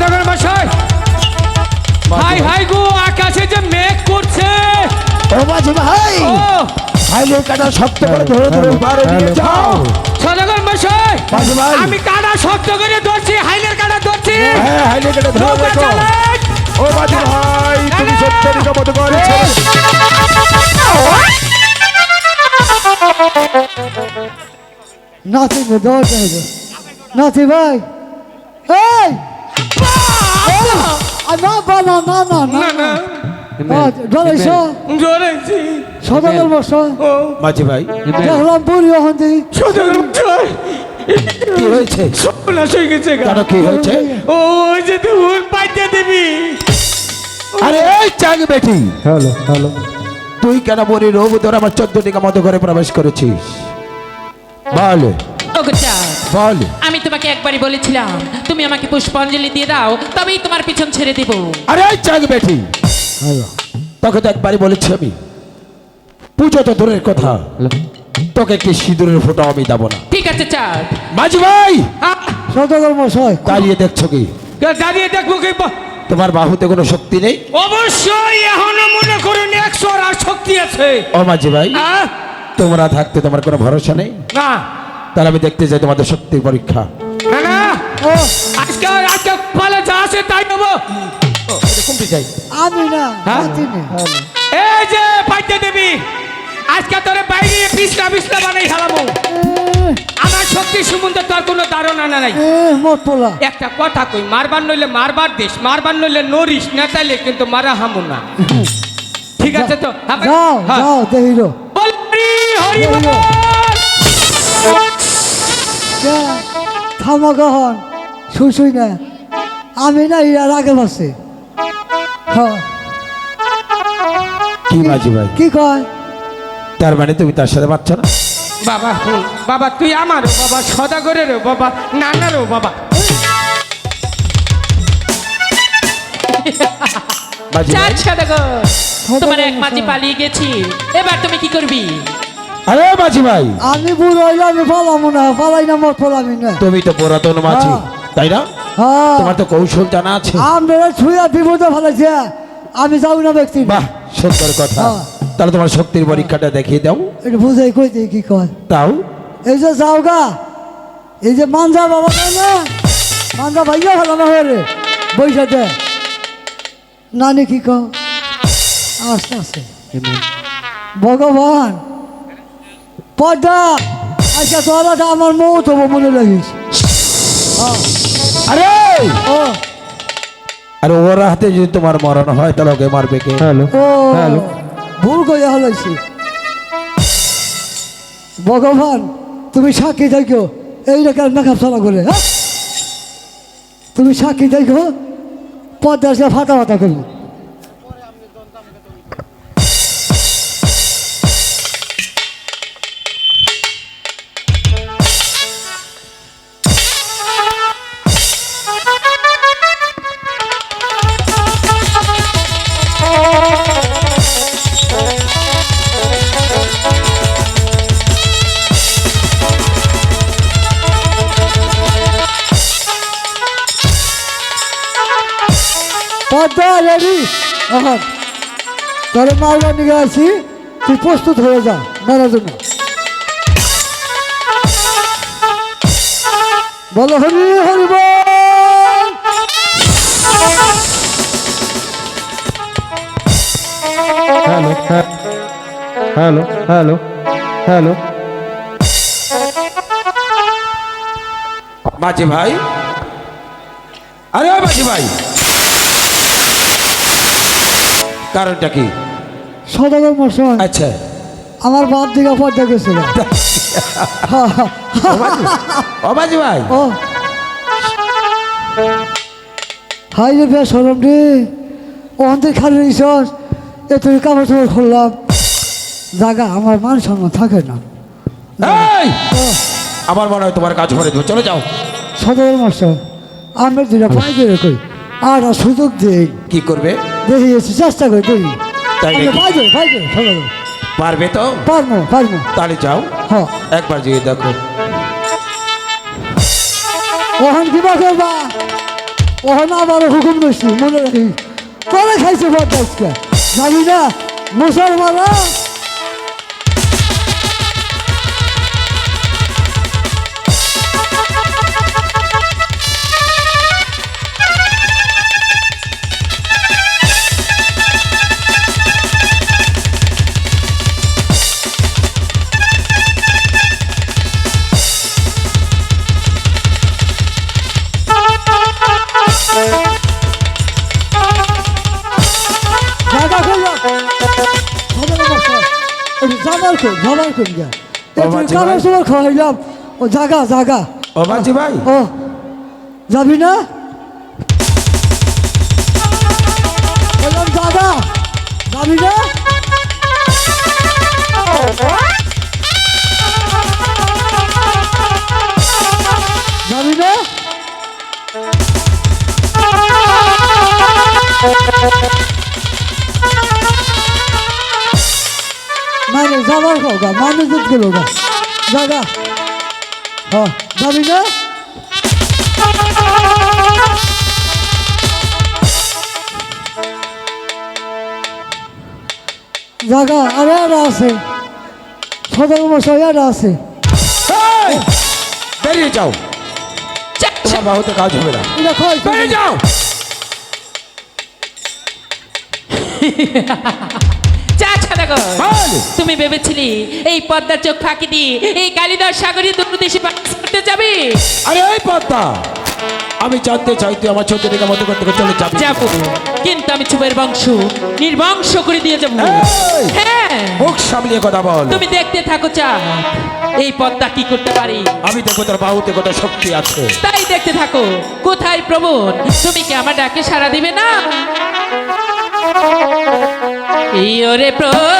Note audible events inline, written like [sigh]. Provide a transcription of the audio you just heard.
সদাগর মশাই। High high গো আকাশে যে মেঘ করছে। ও মাঝি ভাই। ও। হাইলে কাটা শক্ত করে ধরে ধরে পারে নিয়ে যাও। সদাগর মশাই মাঝি ভাই। আমি কাটা শক্ত করে ধরছি হাইলের কাটা ধরছি। হ্যাঁ হাইলে কাটা ধরে দেখো। ও মাঝি ভাই তুমি সত্যি মতো করেছ নাতি রে দৌড় যাইবে নাতি ভাই। এই! আ, না না না না না না না ডরাইছ জোরেছি সদাগর বস। ও। মাঝি ভাই। দেখলাম বুড়ি হন্দি সদাগর মশাই কি হয়েছে? সর্বনাশ হয়ে গেছে কেন কি হয়েছে? ও ওই যে তুই পাইতে দিবি। আরে এই বেটি। Hello hello. তুই কেন বলি রোগ ধরে আমার চোদ্দ টিকা মতো করে প্রবেশ করেছিস? বল। বল আমি তোমাকে একবারই বলেছিলাম তুমি আমাকে পুষ্পাঞ্জলি দিয়ে দাও তবেই তোমার পিছন ছেড়ে দেব। আরে এই চাক বেটি। তোকে তো একবারই বলেছি আমি। পুজো তো দূরের কথা। তোকে কি সিঁদুরের ফোঁটা আমি দেবো না। ঠিক আছে চাঁদ। মাঝি ভাই! আহ, সদাগর মশাই দাঁড়িয়ে দেখছ কি? দাঁড়িয়ে দেখব কি? তোমার বাহুতে কোনো শক্তি নেই? অবশ্যই এখনও মনে করুন একশো আর শক্তি আছে। ও মাঝি ভাই আহ, তোমরা থাকতে তোমার কোনো ভরসা নেই? না। তাহলে আমি দেখতে চাই তোমাদের শক্তি পরীক্ষা। না না আজকে আজকে পালে যা আছে তাই নেব। কমতে চাই? আমি না হ্যাঁ? এই যে পাইতে দেবি আজকে তোরে বাইরে পিছলা পিছলা বানাই খেলাবো আমার শক্তি সম্বন্ধে তোর কোনো ধারণা না নাই। একটা কথা কই মারবার নইলে মারবার দেশ মারবার নইলে নরিস না তাইলে কিন্তু মারা হামু না। ঠিক আছে তো? হ্যাঁ। যাও। যাও দেখিল বল হরি হরি বল। থামা গহন শুই শুই না আমি না ইয়ার আগে বসে হ্যাঁ। কি মাঝি ভাই? কি কয়? তার মানে তুমি তার সাথে পাচ্ছ না? বাবা হুন বাবা তুই আমার বাবা সদাগরেরও বাবা নানারও বাবা। চাঁদ সদাগর তোমার এক মাঝি পালিয়ে গেছি। এবার তুমি কি করবি? আরে মাঝি ভাই। আমি বুড়ো হইলে আমি পালাম না পালাই না মোট পোলামি না। তুমি তো পুরাতন মাঝি হ্যাঁ। তাই না? হ্যাঁ। তোমার তো কৌশল জানা আছে। আমরা ছুঁয়া বিপদে ফেলেছে আমি যাও না ব্যক্তি। বাহ সুন্দর কথা। হ্যাঁ। তাহলে তোমার শক্তির পরীক্ষাটা দেখিয়ে দাও। একটু বুঝাই কই দিই কি কয়? তাও? এই যে যাও গা এই যে মাঞ্জা বাবা না মাঞ্জা ভাইয়া ভালো না হয়ে রে বৈশাতে নানি কি কও? আস্তে আস্তে ভগবান। পর্দা। আচ্ছা তোরা আমার মৌত হব মনে লাগিস আরে! আরে ওর হাতে যদি তোমার মরণ হয় তাহলে ওকে মারবে কে? হ্যালো। ভুল করে হলাইছি। ভগবান তুমি সাক্ষী থাকো এই রেখার মেকআপ চালা করে হ্যাঁ? তুমি সাক্ষী থাকো পদ্মার ফাটা ফাটা করব। রেডি এখন তোর মারবার নিয়ে আছি। তুই প্রস্তুত হয়ে যা মারার জন্য বলো Hari Hari hello hello hello hello. মাঝি ভাই? আরে মাঝি ভাই। কারণটা কি? সদাগর মশাই আচ্ছা। আমার বাপ দিকে পদ্মা গেছিল মাঝি ভাই। ও। হাই রে বেশ হলাম রে। থেকে খালি রিসস এ তুই কাপড় চোপড় খুললাম জাগা আমার মান সম্মান থাকে না। আমার মনে হয় তোমার কাজ করে দেবো চলে যাও। সদর মাস্টার আমি দুটা পাই দিয়ে কই আর আর সুযোগ দিই। কি করবে? দেখিয়েছি চেষ্টা করি দেখি তাই নাকি? পারবে তো? পারব পারব। তাহলে যাও। হ্যাঁ। একবার যেয়ে দেখো। ওখান কিবা করবা ওখানে আবার হুকুম দিচ্ছি মনে রাখি। কবে খাইছে বদমাসকে জানি না মুসলমানরা কর জামার কর যা কারও সময় খাওয়াইলাম? ও জাগা জাগা। ও মাঝি ভাই। ও যাবি না? বললাম জাগা যাবি না? যাবি না? মানে যাবার খাও গা মানে দুধ গেল গা জাগা হ্যাঁ যাবি না? জাগা আরে আরে আছে। সদর মশাই আরে আছে। এই, বেরিয়ে যাও। বাহুতে কাজ হবে না। বেরিয়ে যাও। [laughs] তুমি ভেবেছিলি এই পদ্মার চোখ ফাঁকি দিয়ে এই কালিদাস সাগরী দুর্দেশে বাস করতে যাবে? আরে এই পদ্মা! আমি জানতে চাই তুই আমার চোদ্দ দিকে মতো করতে চলে যাবি। যাব। কিন্তু আমি চুপের বংশ। নির্বংশ করে দিয়ে যাব। হ্যাঁ। মুখ সামলিয়ে কথা বল। তুমি দেখতে থাকো চা এই পদ্মা কি করতে পারি? আমি দেখো তোর বাহুতে কত শক্তি আছে। তাই দেখতে থাকো। কোথায় প্রবণ? তুমি কি আমার ডাকে সাড়া দিবে না? এই ওরে প্রবণ।